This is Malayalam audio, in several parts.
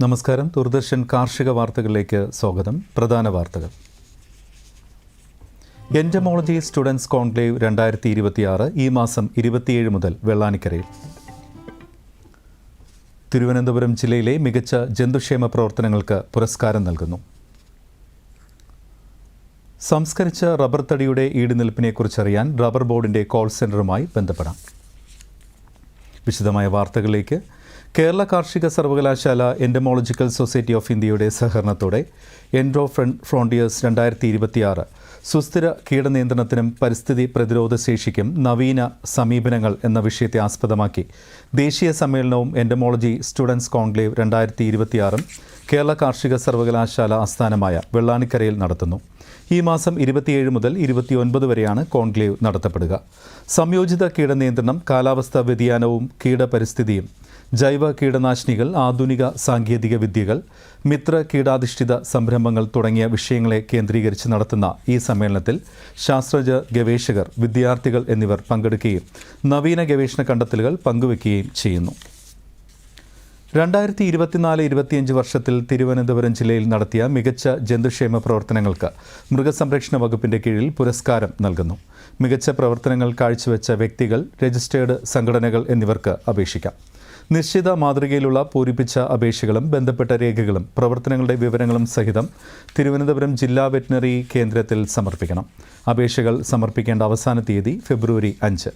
നമസ്കാരം. ദൂരദർശൻ കാർഷിക വാർത്തകളിലേക്ക് സ്വാഗതം. പ്രധാന വാർത്തകൾ. എന്റമോളജി സ്റ്റുഡൻസ് കോൺക്ലേവ് രണ്ടായിരത്തി ഇരുപത്തിയാറ് ഈ മാസം ഇരുപത്തിയേഴ് മുതൽ വെള്ളാനിക്കരയിൽ. തിരുവനന്തപുരം ജില്ലയിലെ മികച്ച ജന്തുക്ഷേമ പ്രവർത്തനങ്ങൾക്ക് പുരസ്കാരം നൽകുന്നു. സംസ്കരിച്ച റബ്ബർ തടിയുടെ ഈടുനിൽപ്പിനെക്കുറിച്ചറിയാൻ റബ്ബർ ബോർഡിന്റെ കോൾ സെന്ററുമായി ബന്ധപ്പെടാം. വിശദമായ വാർത്തകളിലേക്ക് കേരള കാർഷിക സർവകലാശാല എൻഡമോളജിക്കൽ സൊസൈറ്റി ഓഫ് ഇന്ത്യയുടെ സഹകരണത്തോടെ എൻഡ്രോ ഫ്രണ്ട് ഫ്രോണ്ടിയേഴ്സ് രണ്ടായിരത്തി ഇരുപത്തിയാറ് സുസ്ഥിര കീടനിയന്ത്രണത്തിനും പരിസ്ഥിതി പ്രതിരോധ ശേഷിക്കും നവീന സമീപനങ്ങൾ എന്ന വിഷയത്തെ ആസ്പദമാക്കി ദേശീയ സമ്മേളനവും എൻഡമോളജി സ്റ്റുഡൻസ് കോൺക്ലേവ് രണ്ടായിരത്തി ഇരുപത്തിയാറും കേരള കാർഷിക സർവകലാശാല ആസ്ഥാനമായ വെള്ളാനിക്കരയിൽ നടത്തുന്നു. ഈ മാസം ഇരുപത്തിയേഴ് മുതൽ ഇരുപത്തിയൊൻപത് വരെയാണ് കോൺക്ലേവ് നടത്തപ്പെടുക. സംയോജിത കീടനിയന്ത്രണം കാലാവസ്ഥാ വ്യതിയാനവും കീടപരിസ്ഥിതിയും ജൈവ കീടനാശിനികൾ ആധുനിക സാങ്കേതിക വിദ്യകൾ മിത്ര കീടാധിഷ്ഠിത സംരംഭങ്ങൾ തുടങ്ങിയ വിഷയങ്ങളെ കേന്ദ്രീകരിച്ച് നടത്തുന്ന ഈ സമ്മേളനത്തിൽ ശാസ്ത്രജ്ഞ ഗവേഷകർ വിദ്യാർത്ഥികൾ എന്നിവർ പങ്കെടുക്കുകയും നവീന ഗവേഷണ കണ്ടെത്തലുകൾ പങ്കുവെക്കുകയും ചെയ്യുന്നു. രണ്ടായിരത്തി ഇരുപത്തിനാല് ഇരുപത്തിയഞ്ച് വർഷത്തിൽ തിരുവനന്തപുരം ജില്ലയിൽ നടത്തിയ മികച്ച ജന്തുക്ഷേമ പ്രവർത്തനങ്ങൾക്ക് മൃഗസംരക്ഷണ വകുപ്പിന്റെ കീഴിൽ പുരസ്കാരം നൽകുന്നു. മികച്ച പ്രവർത്തനങ്ങൾ കാഴ്ചവെച്ച വ്യക്തികൾ രജിസ്റ്റേർഡ് സംഘടനകൾ എന്നിവർക്ക് അപേക്ഷിക്കാം. നിശ്ചിത മാതൃകയിലുള്ള പൂരിപ്പിച്ച അപേക്ഷകളും ബന്ധപ്പെട്ട രേഖകളും പ്രവർത്തനങ്ങളുടെ വിവരങ്ങളും സഹിതം തിരുവനന്തപുരം ജില്ലാ വെറ്റിനറി കേന്ദ്രത്തിൽ സമർപ്പിക്കണം. അപേക്ഷകൾ സമർപ്പിക്കേണ്ട അവസാന തീയതി ഫെബ്രുവരി അഞ്ച്.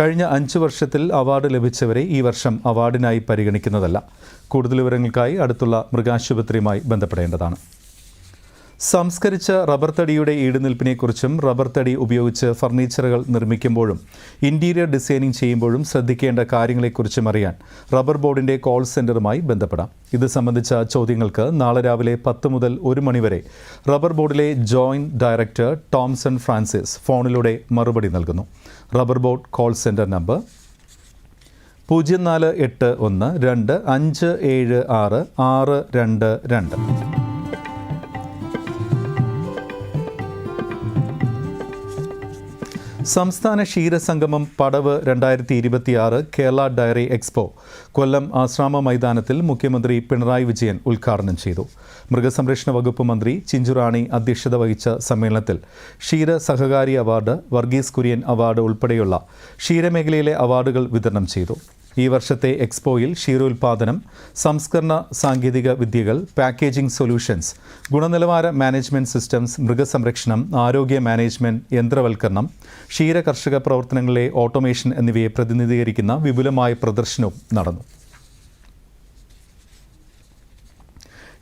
കഴിഞ്ഞ അഞ്ച് വർഷത്തിൽ അവാർഡ് ലഭിച്ചവരെ ഈ വർഷം അവാർഡിനായി പരിഗണിക്കുന്നതല്ല. കൂടുതൽ വിവരങ്ങൾക്കായി അടുത്തുള്ള മൃഗാശുപത്രിയുമായി ബന്ധപ്പെടേണ്ടതാണ്. സംസ്കരിച്ച റബ്ബർ തടിയുടെ ഈടുനിൽപ്പിനെക്കുറിച്ചും റബ്ബർ തടി ഉപയോഗിച്ച് ഫർണിച്ചറുകൾ നിർമ്മിക്കുമ്പോഴും ഇന്റീരിയർ ഡിസൈനിങ് ചെയ്യുമ്പോഴും ശ്രദ്ധിക്കേണ്ട കാര്യങ്ങളെക്കുറിച്ചും അറിയാൻ റബ്ബർ ബോർഡിന്റെ കോൾ സെന്ററുമായി ബന്ധപ്പെടാം. ഇത് സംബന്ധിച്ച ചോദ്യങ്ങൾക്ക് നാളെ രാവിലെ പത്ത് മുതൽ ഒരു മണിവരെ റബ്ബർ ബോർഡിലെ ജോയിന്റ് ഡയറക്ടർ ടോംസൺ ഫ്രാൻസിസ് ഫോണിലൂടെ മറുപടി നൽകുന്നു. Rubber board call centre number പൂജ്യം നാല് എട്ട് ഒന്ന് രണ്ട് അഞ്ച് ഏഴ് ആറ് ആറ് രണ്ട് രണ്ട്. സംസ്ഥാന ക്ഷീരസംഗമം പടവ് രണ്ടായിരത്തി ഇരുപത്തിയാറ് കേരള ഡയറി എക്സ്പോ കൊല്ലം ആശ്രാമ മൈതാനത്തിൽ മുഖ്യമന്ത്രി പിണറായി വിജയൻ ഉദ്ഘാടനം ചെയ്തു. മൃഗസംരക്ഷണ വകുപ്പ് മന്ത്രി ചിഞ്ചുറാണി അധ്യക്ഷത വഹിച്ച സമ്മേളനത്തിൽ ക്ഷീര സഹകാരി അവാർഡ് വർഗീസ് കുര്യൻ അവാർഡ് ഉൾപ്പെടെയുള്ള ക്ഷീരമേഖലയിലെ അവാർഡുകൾ വിതരണം ചെയ്തു. ഈ വർഷത്തെ എക്സ്പോയിൽ ക്ഷീരോൽപാദനം സംസ്കരണ സാങ്കേതിക വിദ്യകൾ പാക്കേജിംഗ് സൊല്യൂഷൻസ് ഗുണനിലവാര മാനേജ്മെന്റ് സിസ്റ്റംസ് മൃഗസംരക്ഷണം ആരോഗ്യ മാനേജ്മെന്റ് യന്ത്രവൽക്കരണം ക്ഷീര കർഷക പ്രവർത്തനങ്ങളിലെ ഓട്ടോമേഷൻ എന്നിവയെ പ്രതിനിധീകരിക്കുന്ന വിപുലമായ പ്രദർശനവും നടന്നു.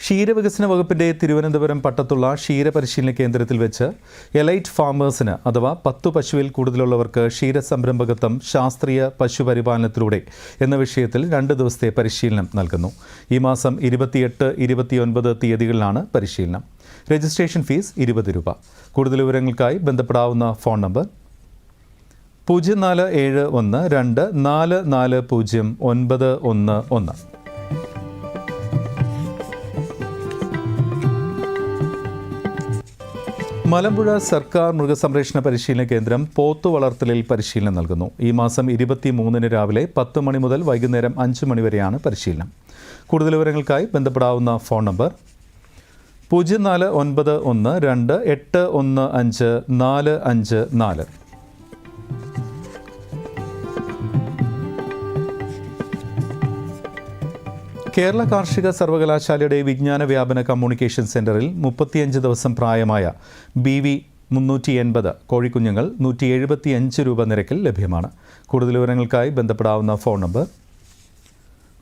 ക്ഷീരവികസന വകുപ്പിന്റെ തിരുവനന്തപുരം പട്ടത്തുള്ള ക്ഷീരപരിശീലന കേന്ദ്രത്തിൽ വെച്ച് എലൈറ്റ് ഫാമേഴ്സിന് അഥവാ പത്തു പശുവിൽ കൂടുതലുള്ളവർക്ക് ക്ഷീര സംരംഭകത്വം ശാസ്ത്രീയ പശുപരിപാലനത്തിലൂടെ എന്ന വിഷയത്തിൽ രണ്ട് ദിവസത്തെ പരിശീലനം നൽകുന്നു. ഈ മാസം ഇരുപത്തിയെട്ട് ഇരുപത്തിയൊൻപത് തീയതികളിലാണ് പരിശീലനം. രജിസ്ട്രേഷൻ ഫീസ് ഇരുപത് രൂപ. കൂടുതൽ വിവരങ്ങൾക്കായി ബന്ധപ്പെടാവുന്ന ഫോൺ നമ്പർ പൂജ്യം നാല് ഏഴ് ഒന്ന് രണ്ട് നാല് നാല് പൂജ്യം ഒൻപത് ഒന്ന് ഒന്ന്. മലമ്പുഴ സർക്കാർ മൃഗസംരക്ഷണ പരിശീലന കേന്ദ്രം പോത്തു വളർത്തലിൽ പരിശീലനം നൽകുന്നു. ഈ മാസം ഇരുപത്തി മൂന്നിന് രാവിലെ പത്ത് മണി മുതൽ വൈകുന്നേരം അഞ്ച് മണിവരെയാണ് പരിശീലനം. കൂടുതൽ വിവരങ്ങൾക്കായി ബന്ധപ്പെടാവുന്ന ഫോൺ നമ്പർ പൂജ്യം നാല് ഒൻപത് ഒന്ന് രണ്ട് എട്ട് ഒന്ന് അഞ്ച് നാല് അഞ്ച് നാല്. കേരള കാർഷിക സർവകലാശാലയുടെ വിജ്ഞാന വ്യാപന കമ്മ്യൂണിക്കേഷൻ സെന്ററിൽ മുപ്പത്തിയഞ്ച് ദിവസം പ്രായമായ ബി വി മുന്നൂറ്റി എൺപത് കോഴിക്കുഞ്ഞുങ്ങൾ നൂറ്റി എഴുപത്തി അഞ്ച് രൂപ നിരക്കിൽ ലഭ്യമാണ്. കൂടുതൽ വിവരങ്ങൾക്കായി ബന്ധപ്പെടാവുന്ന ഫോൺ നമ്പർ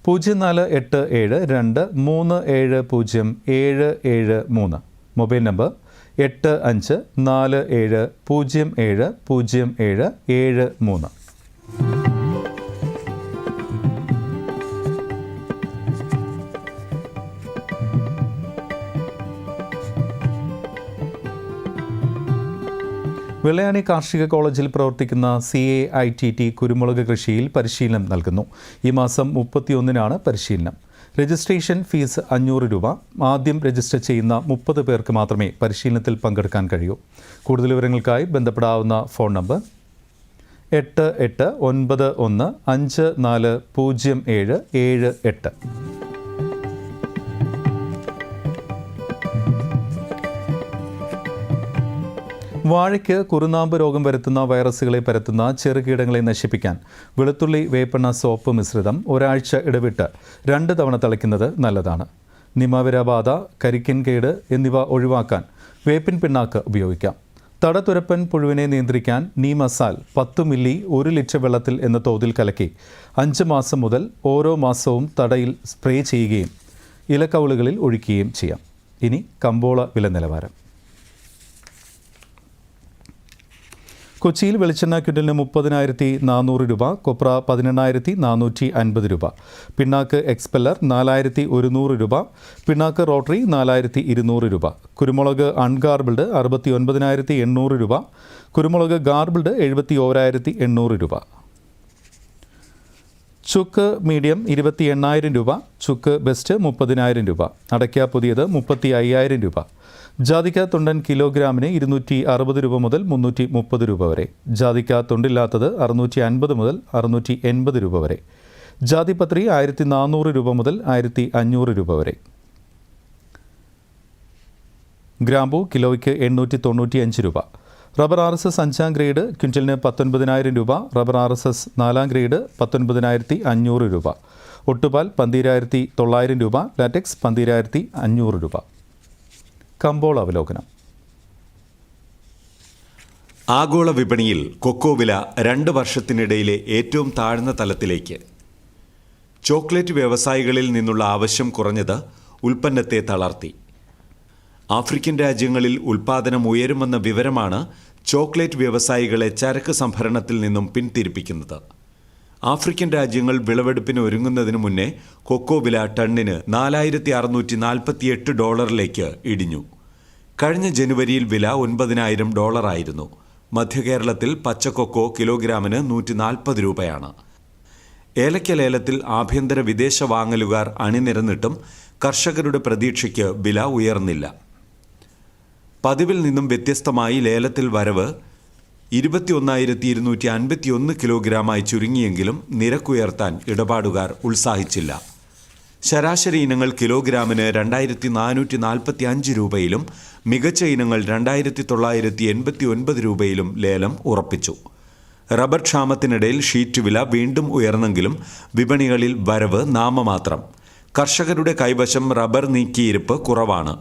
പൂജ്യം നാല് എട്ട് ഏഴ് രണ്ട് മൂന്ന് ഏഴ് പൂജ്യം ഏഴ് ഏഴ് മൂന്ന്. മൊബൈൽ നമ്പർ എട്ട് അഞ്ച് നാല് ഏഴ് പൂജ്യം ഏഴ് പൂജ്യം ഏഴ് ഏഴ് മൂന്ന്. വെള്ളയാണി കാർഷിക കോളേജിൽ പ്രവർത്തിക്കുന്ന C A I T T കുരുമുളക് കൃഷിയിൽ പരിശീലനം നൽകുന്നു. ഈ മാസം മുപ്പത്തിയൊന്നിനാണ് പരിശീലനം. രജിസ്ട്രേഷൻ ഫീസ് അഞ്ഞൂറ് രൂപ. ആദ്യം രജിസ്റ്റർ ചെയ്യുന്ന മുപ്പത് പേർക്ക് മാത്രമേ പരിശീലനത്തിൽ പങ്കെടുക്കാൻ കഴിയൂ. കൂടുതൽ വിവരങ്ങൾക്കായി ബന്ധപ്പെടാവുന്ന ഫോൺ നമ്പർ എട്ട് എട്ട് ഒൻപത് ഒന്ന് അഞ്ച് നാല് പൂജ്യം ഏഴ് ഏഴ് എട്ട്. വാഴയ്ക്ക് കുറുനാമ്പ് രോഗം വരുത്തുന്ന വൈറസുകളെ പരത്തുന്ന ചെറുകീടങ്ങളെ നശിപ്പിക്കാൻ വെളുത്തുള്ളി വേപ്പെണ്ണ സോപ്പ് മിശ്രിതം ഒരാഴ്ച ഇടവിട്ട് രണ്ട് തവണ തളിക്കുന്നത് നല്ലതാണ്. നിമാവിര ബാധ കരിക്കൻ കേട് എന്നിവ ഒഴിവാക്കാൻ വേപ്പിൻ പിണ്ണാക്ക് ഉപയോഗിക്കാം. തടതുരപ്പൻ പുഴുവിനെ നിയന്ത്രിക്കാൻ നീ മസാൽ പത്ത് മില്ലി ഒരു ലിറ്റർ വെള്ളത്തിൽ എന്ന തോതിൽ കലക്കി അഞ്ച് മാസം മുതൽ ഓരോ മാസവും തടയിൽ സ്പ്രേ ചെയ്യുകയും ഇലക്കവളുകളിൽ ഒഴിക്കുകയും ചെയ്യാം. ഇനി കമ്പോള വില നിലവാരം കൊച്ചിയിൽ വെളിച്ചെണ്ണ ക്വിന്റലിന് മുപ്പതിനായിരത്തി നാനൂറ് രൂപ കൊപ്ര പതിനെണ്ണായിരത്തി നാനൂറ്റി അൻപത് രൂപ പിണ്ണാക്ക് എക്സ്പെല്ലർ നാലായിരത്തി ഒരുന്നൂറ് രൂപ പിണ്ണാക്ക് റോട്ടറി നാലായിരത്തി ഇരുന്നൂറ് രൂപ കുരുമുളക് അൺഗാർബിൾഡ് അറുപത്തി ഒൻപതിനായിരത്തി എണ്ണൂറ് രൂപ കുരുമുളക് ഗാർബിൾഡ് എഴുപത്തി ഓരായിരത്തി എണ്ണൂറ് രൂപ. ചുക്ക് മീഡിയം ഇരുപത്തി എണ്ണായിരം രൂപ ചുക്ക് ബെസ്റ്റ് മുപ്പതിനായിരം രൂപ അടയ്ക്ക പുതിയത് മുപ്പത്തി അയ്യായിരം രൂപ. ജാതിക്ക തുണ്ടൻ കിലോഗ്രാമിന് ഇരുന്നൂറ്റി അറുപത് രൂപ മുതൽ മുന്നൂറ്റി മുപ്പത് രൂപ വരെ. ജാതിക്ക തുണ്ടില്ലാത്തത് അറുന്നൂറ്റി അൻപത് മുതൽ അറുന്നൂറ്റി എൺപത് രൂപ വരെ. ജാതിപത്രി ആയിരത്തി നാനൂറ് രൂപ മുതൽ ആയിരത്തി അഞ്ഞൂറ് രൂപ വരെ. ഗ്രാമ്പു കിലോയ്ക്ക് എണ്ണൂറ്റി തൊണ്ണൂറ്റി അഞ്ച് രൂപ. റബ്ബർ ആർ എസ് എസ് അഞ്ചാം ഗ്രേഡ് ക്വിന്റലിന് പത്തൊൻപതിനായിരം രൂപ. റബ്ബർ ആർ എസ് എസ് നാലാം ഗ്രേഡ് പത്തൊൻപതിനായിരത്തി അഞ്ഞൂറ് രൂപ. ഒട്ടുപാൽ പന്തീരായിരത്തി തൊള്ളായിരം രൂപ. ലാറ്റക്സ് പന്തീരായിരത്തി അഞ്ഞൂറ് രൂപ. കമ്പോള അവലോകനം. ആഗോള വിപണിയിൽ കൊക്കോ വില രണ്ട് വർഷത്തിനിടയിലെ ഏറ്റവും താഴ്ന്ന തലത്തിലേക്ക്. ചോക്ലേറ്റ് വ്യവസായികളിൽ നിന്നുള്ള ആവശ്യം കുറഞ്ഞത് ഉൽപ്പന്നത്തെ തളർത്തി. ആഫ്രിക്കൻ രാജ്യങ്ങളിൽ ഉൽപാദനം ഉയരുമെന്ന വിവരമാണ് ചോക്ലേറ്റ് വ്യവസായികളെ ചരക്ക് സംഭരണത്തിൽ നിന്നും പിന്തിരിപ്പിക്കുന്നത് ആഫ്രിക്കൻ രാജ്യങ്ങൾ വിളവെടുപ്പിന് ഒരുങ്ങുന്നതിന് മുന്നേ കൊക്കോ വില ടണ്ണിന് നാലായിരത്തി അറുന്നൂറ്റി നാൽപ്പത്തിയെട്ട് ഡോളറിലേക്ക് ഇടിഞ്ഞു. കഴിഞ്ഞ ജനുവരിയിൽ വില ഒൻപതിനായിരം ഡോളറായിരുന്നു. മധ്യകേരളത്തിൽ പച്ചക്കൊക്കോ കിലോഗ്രാമിന് നൂറ്റി നാൽപ്പത് രൂപയാണ്. ഏലക്ക ലേലത്തിൽ ആഭ്യന്തര വിദേശ വാങ്ങലുകാർ അണിനിരന്നിട്ടും കർഷകരുടെ പ്രതീക്ഷയ്ക്ക് വില ഉയർന്നില്ല. പതിവിൽ നിന്നും വ്യത്യസ്തമായി ലേലത്തിൽ വരവ് ഇരുപത്തിയൊന്നായിരത്തി ഇരുന്നൂറ്റി അൻപത്തിയൊന്ന് കിലോഗ്രാമായി ചുരുങ്ങിയെങ്കിലും നിരക്കുയർത്താൻ ഇടപാടുകാർ ഉത്സാഹിച്ചില്ല. ശരാശരി ഇനങ്ങൾ കിലോഗ്രാമിന് രണ്ടായിരത്തി നാനൂറ്റി നാൽപ്പത്തി അഞ്ച് രൂപയിലും മികച്ച ഇനങ്ങൾ രണ്ടായിരത്തി തൊള്ളായിരത്തി എൺപത്തി ഒൻപത് രൂപയിലും ലേലം ഉറപ്പിച്ചു. റബ്ബർ ക്ഷാമത്തിനിടയിൽ ഷീറ്റ് വില വീണ്ടും ഉയർന്നെങ്കിലും വിപണികളിൽ വരവ് നാമമാത്രം. കർഷകരുടെ കൈവശം റബ്ബർ നീക്കിയിരിപ്പ് കുറവാണ്.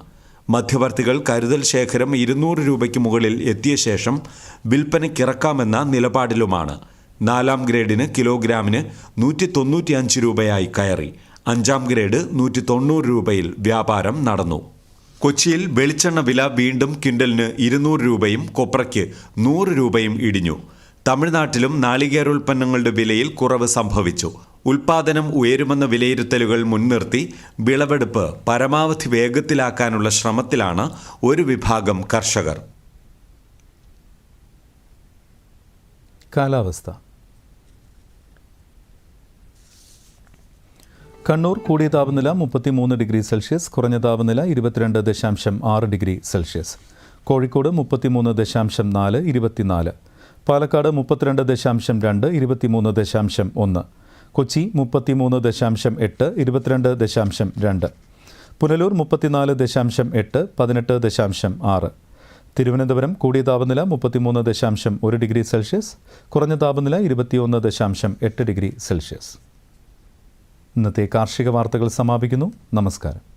മധ്യവർത്തികൾ കരുതൽ ശേഖരം ഇരുന്നൂറ് രൂപയ്ക്ക് മുകളിൽ എത്തിയ ശേഷം വിൽപ്പനയ്ക്കിറക്കാമെന്ന നിലപാടിലുമാണ്. നാലാം ഗ്രേഡിന് കിലോഗ്രാമിന് നൂറ്റി തൊണ്ണൂറ്റി അഞ്ച് രൂപയായി കയറി. അഞ്ചാം ഗ്രേഡ് നൂറ്റി തൊണ്ണൂറ് രൂപയിൽ വ്യാപാരം നടന്നു. കൊച്ചിയിൽ വെളിച്ചെണ്ണ വില വീണ്ടും കിൻഡലിന് ഇരുന്നൂറ് രൂപയും കൊപ്രയ്ക്ക് നൂറ് രൂപയും ഇടിഞ്ഞു. തമിഴ്നാട്ടിലും നാളികേരോൽപ്പന്നങ്ങളുടെ വിലയിൽ കുറവ് സംഭവിച്ചു. ഉൽപാദനം ഉയരുമെന്ന വിലയിരുത്തലുകൾ മുൻനിർത്തി വിളവെടുപ്പ് പരമാവധി വേഗത്തിലാക്കാനുള്ള ശ്രമത്തിലാണ് ഒരു വിഭാഗം കർഷകർ. കാലാവസ്ഥ. കണ്ണൂർ കൂടിയ താപനില മുപ്പത്തിമൂന്ന് ഡിഗ്രി സെൽഷ്യസ് കുറഞ്ഞ താപനില ഇരുപത്തിരണ്ട് ദശാംശം ആറ് ഡിഗ്രി സെൽഷ്യസ്. കോഴിക്കോട് മുപ്പത്തിമൂന്ന് ദശാംശം നാല് ഇരുപത്തിനാല്. പാലക്കാട് മുപ്പത്തിരണ്ട് ദശാംശം രണ്ട് ഇരുപത്തിമൂന്ന് ദശാംശം ഒന്ന്. കൊച്ചി മുപ്പത്തിമൂന്ന് ദശാംശം എട്ട് ഇരുപത്തിരണ്ട് ദശാംശം രണ്ട്. പുനലൂർ മുപ്പത്തിനാല് ദശാംശം എട്ട് പതിനെട്ട് ദശാംശം ആറ്. തിരുവനന്തപുരം കൂടിയ താപനില മുപ്പത്തിമൂന്ന് ദശാംശം ഒരു ഡിഗ്രി സെൽഷ്യസ് കുറഞ്ഞ താപനില ഇരുപത്തിയൊന്ന് ദശാംശം എട്ട് ഡിഗ്രി സെൽഷ്യസ്. ഇന്നത്തെ കാർഷിക വാർത്തകൾ സമാപിക്കുന്നു. നമസ്കാരം.